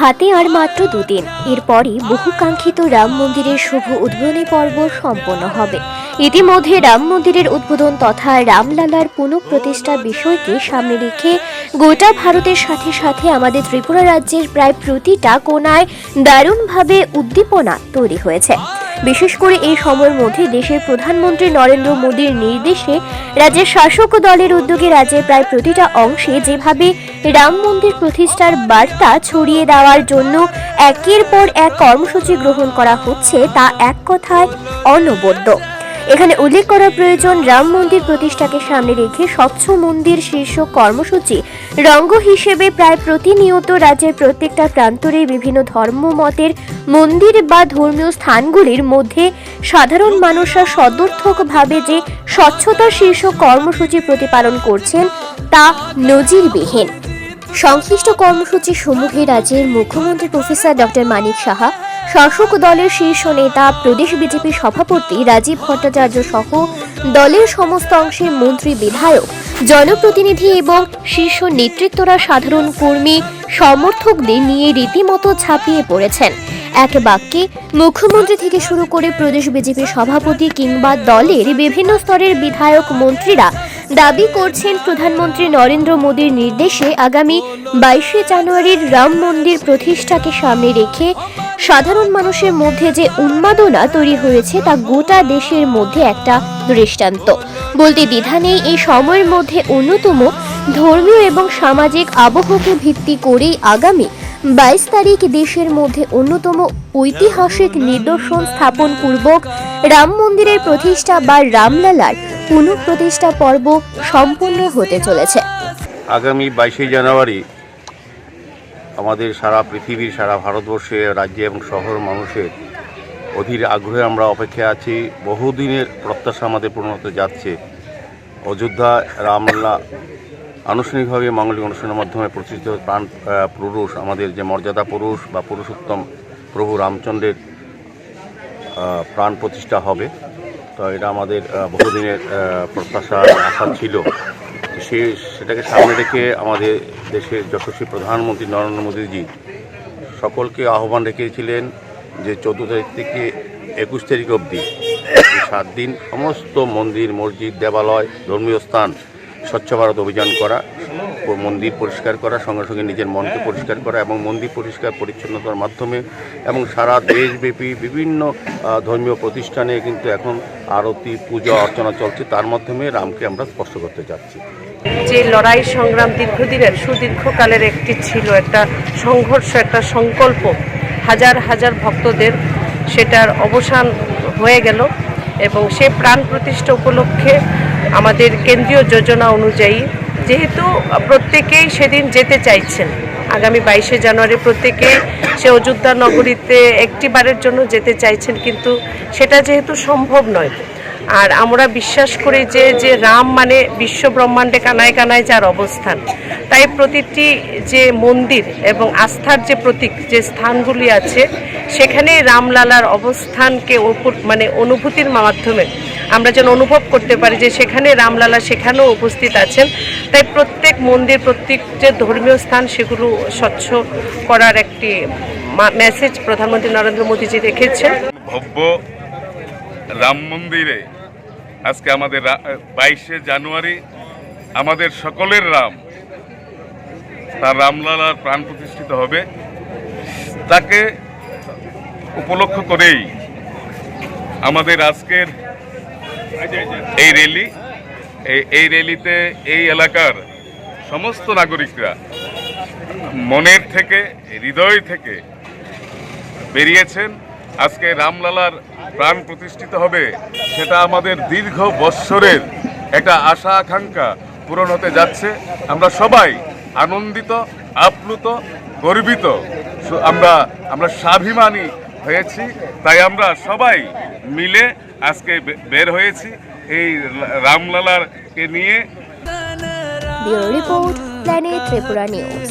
হাতে আর মাত্র দুদিন। এরপরই বহুকাঙ্ক্ষিত রাম মন্দিরের শুভ উদ্বোধনী পর্ব সম্পন্ন হবে। ইতিমধ্যে রাম মন্দিরের উদ্বোধন তথা রামলালার পুনঃপ্রতিষ্ঠা বিষয়কে সামনে রেখে গোটা ভারতের সাথে সাথে আমাদের ত্রিপুরা রাজ্যের প্রায় প্রতিটা কোনায় দারুণভাবে উদ্দীপনা তৈরি হয়েছে। বিশেষ করে এই সময়ের মধ্যে দেশের প্রধানমন্ত্রী নরেন্দ্র মোদীর নির্দেশে রাজ্যের শাসক দলের উদ্যোগে রাজ্যের প্রায় প্রতিটা অংশে যেভাবে রাম মন্দির প্রতিষ্ঠার বার্তা ছড়িয়ে দেওয়ার জন্য একের পর এক কর্মসূচি গ্রহণ করা হচ্ছে তা এক কথায় অনবদ্য। এখানে উল্লেখ করা প্রয়োজন, রাম মন্দির প্রতিষ্ঠাকে সামনে রেখে স্বচ্ছ মন্দির শীর্ষক কর্মসূচি রঙ্গ হিসেবে প্রায় প্রতিনিয়ত রাজ্যের প্রত্যেকটা প্রান্তরে বিভিন্ন ধর্মমতের মন্দির বা ধর্মীয় স্থানগুলির মধ্যে সাধারণ মানুষরা সদর্থকভাবে যে স্বচ্ছতা শীর্ষক কর্মসূচি প্রতিপালন করছেন তা নজিরবিহীন। সংশ্লিষ্ট কর্মসূচি সমূহে রাজ্যের মুখ্যমন্ত্রী প্রফেসর ডক্টর মানিক সাহা, শাসক দলের শীর্ষ নেতা প্রদেশ বিজেপি সভাপতি রাজীব ভট্টাচার্য সহ দলের সমস্ত অংশের মন্ত্রী বিধায়ক, জনপ্রতিনিধি এবং শীর্ষ নেতৃত্বরা সাধারণ কর্মী, সমর্থকদের নিয়ে রীতিমতো ছাপিয়ে পড়েছেন। এক বাক্যে, মুখ্যমন্ত্রী থেকে শুরু করে প্রদেশ বিজেপি সভাপতি কিংবা দলের বিভিন্ন স্তরের বিধায়ক মন্ত্রীরা দাবি করছেন প্রধানমন্ত্রী নরেন্দ্র মোদীর নির্দেশে আগামী বাইশে জানুয়ারির রাম মন্দির প্রতিষ্ঠাকে সামনে রেখে সাধারণ মানুষের মধ্যে যে উন্মাদনা তৈরি হয়েছে তা গোটা দেশের মধ্যে একটা দৃষ্টান্ত। বলতে দ্বিধা নেই এই সময়ের মধ্যে অন্যতম ধর্মীয় এবং সামাজিক আবহকে ভিত্তি করেই আগামী বাইশ তারিখ দেশের মধ্যে অন্যতম ঐতিহাসিক নিদর্শন স্থাপন পূর্বক রাম মন্দিরের প্রতিষ্ঠা বা রামলালার পুনঃপ্রতিষ্ঠা পর্ব সম্পন্ন হতে চলেছে। আগামী বাইশে জানুয়ারি আমাদের সারা পৃথিবীর, সারা ভারতবর্ষে রাজ্যে এবং শহর মানুষের অধীর আগ্রহে আমরা অপেক্ষায় আছি। বহুদিনের প্রত্যাশা আমাদের পূর্ণ হতে যাচ্ছে। অযোধ্যা রামলা আনুষ্ঠানিকভাবে মাঙ্গলিক অনুষ্ঠানের মাধ্যমে প্রতিষ্ঠিত প্রাণ পুরুষ, আমাদের যে মর্যাদা পুরুষ বা পুরুষোত্তম প্রভু রামচন্দ্রের প্রাণ প্রতিষ্ঠা হবে। তো এটা আমাদের বহুদিনের প্রত্যাশা আশা ছিল। সে, সেটাকে সামনে রেখে আমাদের দেশের যশস্বী প্রধানমন্ত্রী নরেন্দ্র মোদীজি সকলকে আহ্বান রেখেছিলেন যে চোদ্দ তারিখ থেকে একুশ তারিখ অবধি সাত দিন সমস্ত মন্দির, মসজিদ, দেবালয়, ধর্মীয় স্থান স্বচ্ছ ভারত অভিযান করা। মন্দির পরিষ্কার করা সঙ্গে সঙ্গে নিজের মনকে পরিষ্কার করা এবং মন্দির পরিষ্কার পরিচ্ছন্নতার মাধ্যমে এবং সারা দেশব্যাপী বিভিন্ন ধর্মীয় প্রতিষ্ঠানে কিন্তু এখন আরতি, পূজা, অর্চনা চলছে। তার মাধ্যমে রামকে আমরা স্পষ্ট করতে চাচ্ছি যে লড়াই সংগ্রাম দীর্ঘদিনের, সুদীর্ঘকালের একটি ছিল একটা সংঘর্ষ, একটা সংকল্প। হাজার হাজার ভক্তদের সেটার অবসান হয়ে গেল এবং সে প্রাণ প্রতিষ্ঠা উপলক্ষে আমাদের কেন্দ্রীয় যোজনা অনুযায়ী যেহেতু প্রত্যেকেই সেদিন যেতে চাইছেন। আগামী বাইশে জানুয়ারি প্রত্যেকে সে অযোধ্যা নগরীতে একটিবারের জন্য যেতে চাইছেন, কিন্তু সেটা যেহেতু সম্ভব নয়। আর আমরা বিশ্বাস করি যে যে রাম মানে বিশ্ব ব্রহ্মাণ্ডে কানায় কানায় যার অবস্থান। তাই প্রতিটি যে মন্দির এবং আস্থার যে প্রতীক, যে স্থানগুলি আছে সেখানে রামলালার অবস্থানকে মানে অনুভূতির মাধ্যমে আমরা যেন অনুভব করতে পারি যে সেখানে রামলালা সেখানেও উপস্থিত আছেন। তাই প্রত্যেক মন্দির, প্রত্যেক যে ধর্মীয় স্থান, সেগুলো স্বচ্ছ করার একটি মেসেজ প্রধানমন্ত্রী নরেন্দ্র মোদীজি রেখেছেন। ভব্য রাম মন্দিরে আজকে আমাদের বাইশে জানুয়ারি আমাদের সকলের রাম, তার রামলালার প্রাণ প্রতিষ্ঠিত হবে। তাকে উপলক্ষ করেই আমাদের আজকের এই র্যালি এই- র্যালিতে এই এলাকার সমস্ত নাগরিকরা মনের থেকে, হৃদয় থেকে বেরিয়েছেন। আজকে রামলালার প্রাণ প্রতিষ্ঠিত হবে, সেটা আমাদের দীর্ঘ বৎসরের একটা আশা আকাঙ্ক্ষা পূরণ হতে যাচ্ছে। আমরা সবাই আনন্দিত, আপ্লুত, গর্বিত। আমরা আমরা স্বাভিমানী হয়েছি। তাই আমরা সবাই মিলে আজকে বের হয়েছি এই রামলালার কে নিয়ে। Report planet Tripura news.